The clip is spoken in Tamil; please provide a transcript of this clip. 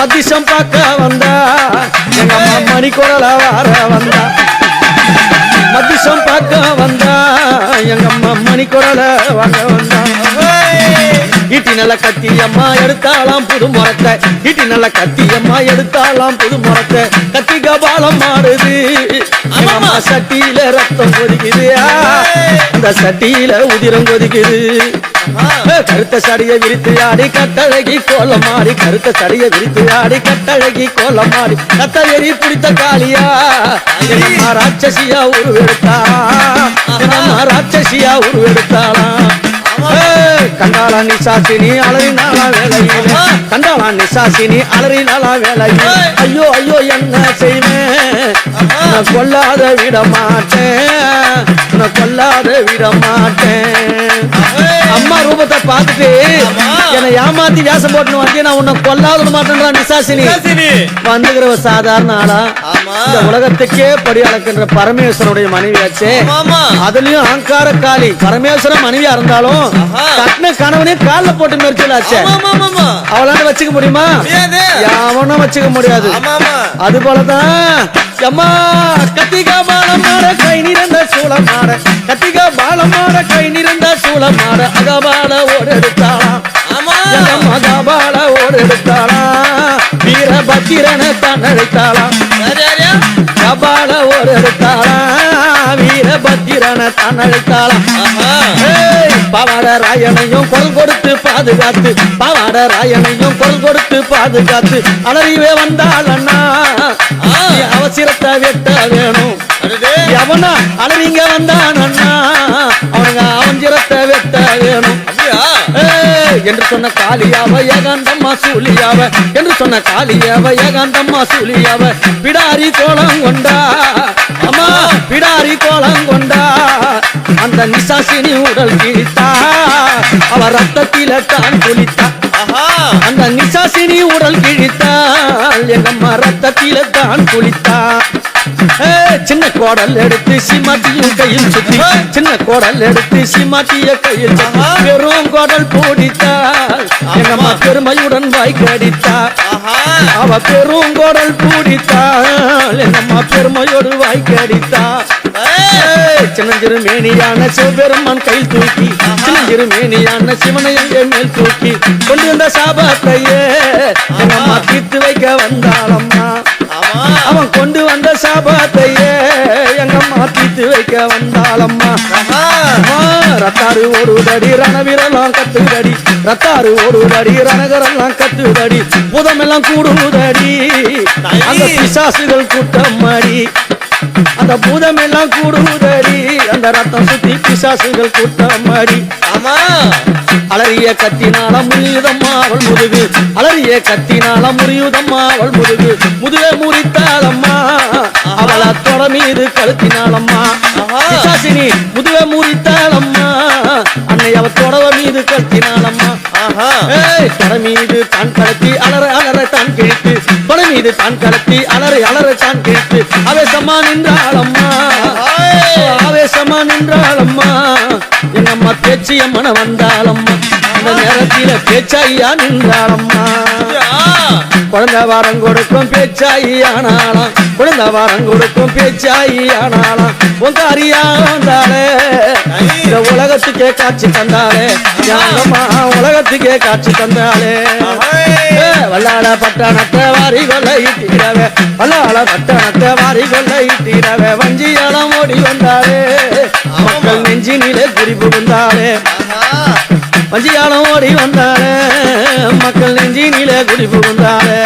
மத்திசம் பார்க்க வந்தா. எங்க அம்மா மணி குரல வார வந்தா. மத்திசம் பார்க்க வந்தா. எங்க அம்மா மணி குரல வாங்க வந்தா. ஈட்டி நல்ல கத்தி அம்மா எடுத்தாலாம் புது முறத்தை ஈட்டி நல்ல கத்தி அம்மா எடுத்தாலாம் புது முறத்தை கத்தி கபாலம் மாறுது. அம்மா சட்டியில ரத்தம் கொதிக்குது. அந்த சட்டியில உதிரம் கொதிக்குது. கருத்த சடைய விரித்து ஆடி கட்டழகி கோலம் கருத்த சடைய விரித்து ஆடி கட்டழகி கோலம் கத்த எரி பிடித்த காளியா என்னம்மா ராட்சசியா உருவெடுத்தா என்னம்மா ராட்சசியா உருவெடுத்தாளா. கண்டாளா நிசாசினி அலறினாளா வேலையில. கண்டாளா நிசாசினி அலறினாளா வேலையில. ஐயோ ஐயோ என்ன செய்வேன் கொல்லாத விட மாட்டேன் நான் கொல்லாத விட மாட்டேன் அம்மா ரூபத்தை பார்த்துட்டு என்னை ஏமாத்தி வேஷம் போட்டு வந்து நான் உன்னை கொல்லாத மாட்டேன்றா நிசாசினி. வந்துகிறவ சாதாரண ஆளா. இந்த உலகத்துக்கே படி அளக்கின்ற பரமேஸ்வரனுடைய மனைவியாச்சே. அதுலயும் அகங்கார காளி. பரமேஸ்வரன் மனைவியா இருந்தாலும். கட்டின கணவனே கால்ல போட்டு மெரிச்சலாச்சே அவளால வச்சுக்க முடியுமா. அவனும் வச்சுக்க முடியாது. அது போலதான் அம்மா கத்திகா பாலம் மாட கை நிறந்த சூளம் மாட கத்திகா பாலம் மாட கை சூளம் மாட அகபால ஓடு எடுத்தாளாம் எங்கம்மா கபால ஓடு எடுத்தாளாம் வீரபத்திரனை தான் அழைத்தாளாம் கபால ஓடு எடுத்தாளாம் வீரபத்திரனை தான் அழைத்தாளாம் பாவாட ராயனையும் குரல் கொடுத்து பாதுகாத்து பாவாட ராயனையும் குரல் கொடுத்து பாதுகாத்து அலறிவே வந்தாள் அண்ணா. அவசரத்தை வெட்ட வேணும். எவனா அலறிங்க வந்தான் அண்ணா? வேணும் என்று சொன்ன காளியாவ ஏகாந்தம்மா சூலியாவ என்று சொன்ன காளியாவ ஏகாந்தம்மா சூலியாவ பிடாரி கோலம் கொண்டா. அம்மா பிடாரி கோலம் கொண்டா. அந்த நிசாசினி உடல் கிழித்தா. அவ ரத்தத்தில தான் குளித்தா. அந்த நிசாசினி உடல் கிழித்தாள் எங்கம்மா ரத்தத்தில தான் குளித்தா. சின்ன கோடல் எடுத்து சிமாட்டியும் கையில் சுத்தி. சின்ன கோடல் எடுத்து சிமாட்டிய கையில் பெரும் கோடல் பூடித்தாள் எங்கம்மா பெருமையுடன் வாய் அவ பெரும் கோடல் பூடித்தாள். எங்கம்மா பெருமையோடு வாய் கடித்தா ஏய், சின்னஞ்சிறு மேனியான சிவபெருமான் கையில் தூக்கி. சின்னஞ்சிறு மேனியான சிவனை மேல் தூக்கி. கொண்டு வந்த சாபத்தையே எங்கம்மா தீர்த்து வைக்க வந்தாளம்மா அவன் கொண்டு வந்த சாபத்தையே எங்கம்மா தீத்து வைக்க வந்தாளம்மா. ரத்தாறு ரத்தாரு தடி ரணவீரெல்லாம் கத்துதடி. ரத்தாரு தடி ரணகரெல்லாம் கத்துதடி. புதமெல்லாம் கூடுதடி. அந்த பிசாசுகள் கூட்டம் மாறி அந்த பூதம் எல்லாம் கூடுதடி. அந்த ரத்தம் சுத்தி பிசாசுகள் கூட்டம் மாறி அலறிய கத்தினால முறியுதம்மா அவள் முதுகு. அலறிய கத்தினால முறியுதம்மா அவள் முதுகு. முதுகை முறித்தாளம்மா அவள தொட மீது கழுத்தினாலம்மா. பிசாசினி முதுகை முறித்தாளம்மா அன்னை அவ தொடவ மீது கழுத்தினாலம்மா. தொட மீது தான் கலத்தி அலற அலற தான் கிழித்து. தொட மீது தான் கலத்தி அலற அலற தான் கிழித்து. ஆவேசமா நின்றாளம்மா. ஆவேசமா நின்றாளம்மா. அம்மா பேச்சு அம்மன வந்தாளம்மா. அந்த நேரத்தில பேச்சாயியா நின்றாளம்மா குழந்தை வாரம் கொடுக்கும் பேச்சாயானாலாம் குழந்தை வாரம் கொடுக்கும் பேச்சாயி உங்க அறியா வந்தாளே. இந்த உலகத்துக்கே காட்சி தந்தாளே. உலகத்துக்கே காட்சி தந்தாளே. வல்லாள பட்டணத்தை வாரி கொள்ளை தீரவே வல்லாள பட்டணத்தை வாரி கொள்ளை தீரவே வஞ்சியாலம் ஓடி வந்தாளே. மக்கள் நெஞ்சினிலே குறி புகுந்தாளே. வஞ்சியாலம் ஓடி வந்தாளே. மக்கள் நெஞ்சினிலே குறி புகுந்தாளே.